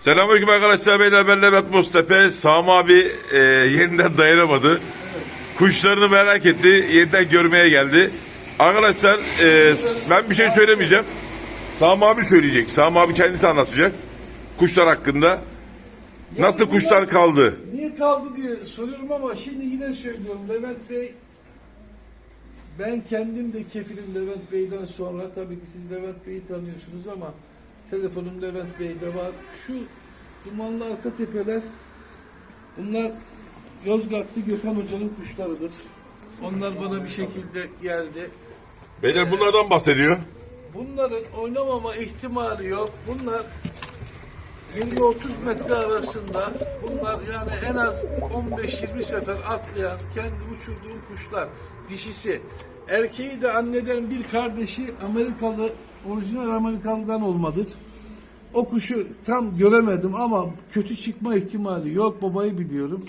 Selamünaleyküm arkadaşlar. Beyler ben Levent Mustafa. Sami abi e, yeniden dayanamadı. Kuşlarını merak etti. Yeniden görmeye geldi. Arkadaşlar e, ben bir şey söylemeyeceğim. Sami abi söyleyecek. Sami abi kendisi anlatacak. Kuşlar hakkında. Nasıl kuşlar kaldı? Niye kaldı diye soruyorum ama şimdi yine söylüyorum Levent Bey ben kendim de kefilim Levent Bey'den sonra tabii ki siz Levent Bey'i tanıyorsunuz ama telefonum Levent Bey'de var. Şu dumanlı arka tepeler bunlar Yozgatlı Gökhan Hoca'nın kuşlarıdır. Onlar bana bir şekilde geldi. Beyler bunlardan bahsediyor. Bunların oynamama ihtimali yok. Bunlar 20-30 metre arasında bunlar yani en az 15-20 sefer atlayan kendi uçurduğum kuşlar dişisi. Erkeği de anneden bir kardeşi Amerikalı orijinal Amerikalı'dan olmadır. O kuşu tam göremedim ama kötü çıkma ihtimali yok babayı biliyorum.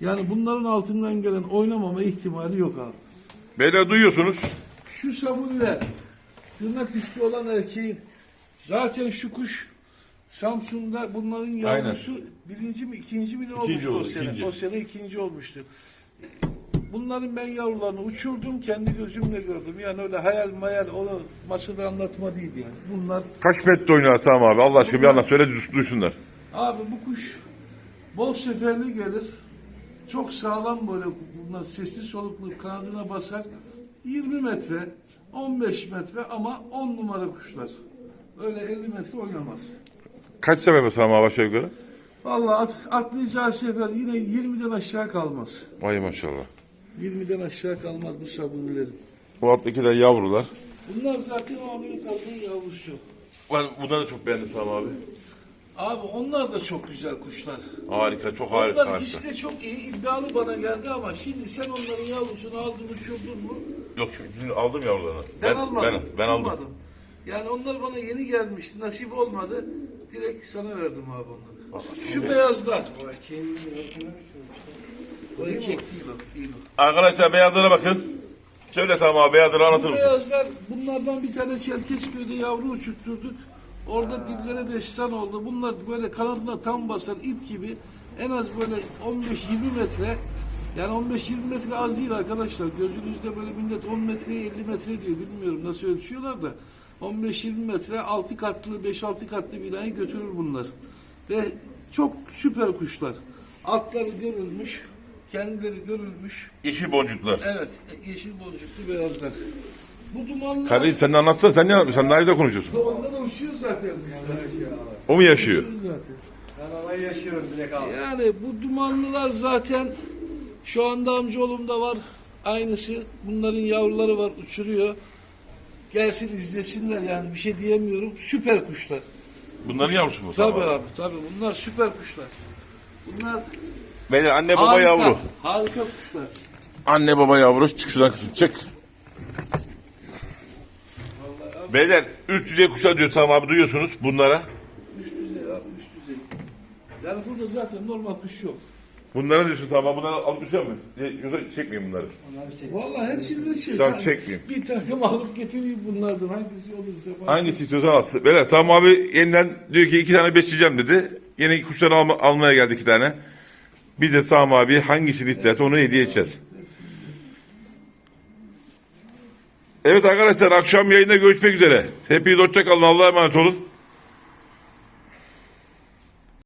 Yani bunların altından gelen oynamama ihtimali yok abi. Beyler duyuyorsunuz. Şu sabunla tırnak üstü olan erkeğin zaten şu kuş Samsun'da bunların yavrusu birinci mi ikinci mi ne olmuştu oldu, o sene. ikinci. O sene ikinci olmuştu. Bunların ben yavrularını uçurdum kendi gözümle gördüm. Yani öyle hayal mayal onu masada anlatma değil yani. Bunlar Kaç metre oynuyor Sami abi? Allah aşkına bir anlat söyle duy- duysunlar. abi bu kuş bol seferli gelir. Çok sağlam böyle bunlar sesli soluklu kanadına basar. 20 metre, 15 metre ama 10 numara kuşlar. Öyle 50 metre oynamaz. Kaç sefer Sami abi aşağı yukarı? Vallahi at, atlayacağı sefer yine 20'den aşağı kalmaz. Vay maşallah. 20'den aşağı kalmaz bu sabunluların. Bu alttaki de yavrular. Bunlar zaten o Amerikalı'nın yavrusu. Ben bunları da çok beğendim Sami abi. Abi onlar da çok güzel kuşlar. Harika, çok harika. Onlar harika. ikisi de çok iyi iddialı bana geldi ama şimdi sen onların yavrusunu aldın uçurdun mu? Yok şimdi aldım yavrularını. Ben, almadım. Ben, ben aldım. uçurmadım. Yani onlar bana yeni gelmişti. Nasip olmadı. Direkt sana verdim abi onları. Şu beyazlar. O erkeğin Arkadaşlar beyazlara bakın. Söyle Sami abi beyazları anlatır mısın? beyazlar bunlardan bir tane Çerkezköy'de yavru uçurtturduk. Orada dillere destan oldu. Bunlar böyle kanadına tam basar ip gibi en az böyle 15-20 metre yani 15-20 metre az değil arkadaşlar. Gözünüzde böyle millet 10 metreye 50 metre diyor. Bilmiyorum nasıl ölçüyorlar da. 15-20 metre 6 katlı 5-6 katlı binayı götürür bunlar. Ve çok süper kuşlar. Altları görülmüş, kendileri görülmüş. Yeşil boncuklar. Evet, yeşil boncuklu beyazlar. Bu dumanlar Kardeşim sen de anlatsana sen ne anlatıyorsun? Sen daha güzel konuşuyorsun. onlar da uçuyor zaten. O mu yaşıyor? Uçuyor zaten. Ben olayı yaşıyorum direkt abi. Yani bu dumanlılar zaten şu anda amcaoğlumda var. Aynısı. Bunların yavruları var uçuruyor. Gelsin izlesinler yani bir şey diyemiyorum. Süper kuşlar. Bunların yavrusu mu? Tabii abi tabii bunlar süper kuşlar. Bunlar Beyler anne baba harika, yavru. harika kuşlar. Anne baba yavru. Çık şuradan kızım çık. Beyler üst düzey kuşlar diyor Sami abi duyuyorsunuz bunlara. Üst düzey abi üst düzey. Yani burada zaten normal kuş yok. Bunlara ne diyorsun Sami abi? Bunları alıp düşüyor mu? Yoksa çekmeyeyim bunları. Onlar bir çek. Vallahi hepsini de çek. Tamam, çekmeyeyim. Bir takım alıp getireyim bunlardan. Hangisi olursa. fark Hangisi istiyorsan al. Beyler Sami abi yeniden diyor ki iki tane besleyeceğim dedi. Yine kuşları alma- almaya geldi iki tane. Biz de Sami abi hangisini isterse onu hediye edeceğiz. Evet arkadaşlar akşam yayında görüşmek üzere. Hepiniz hoşça kalın. Allah'a emanet olun.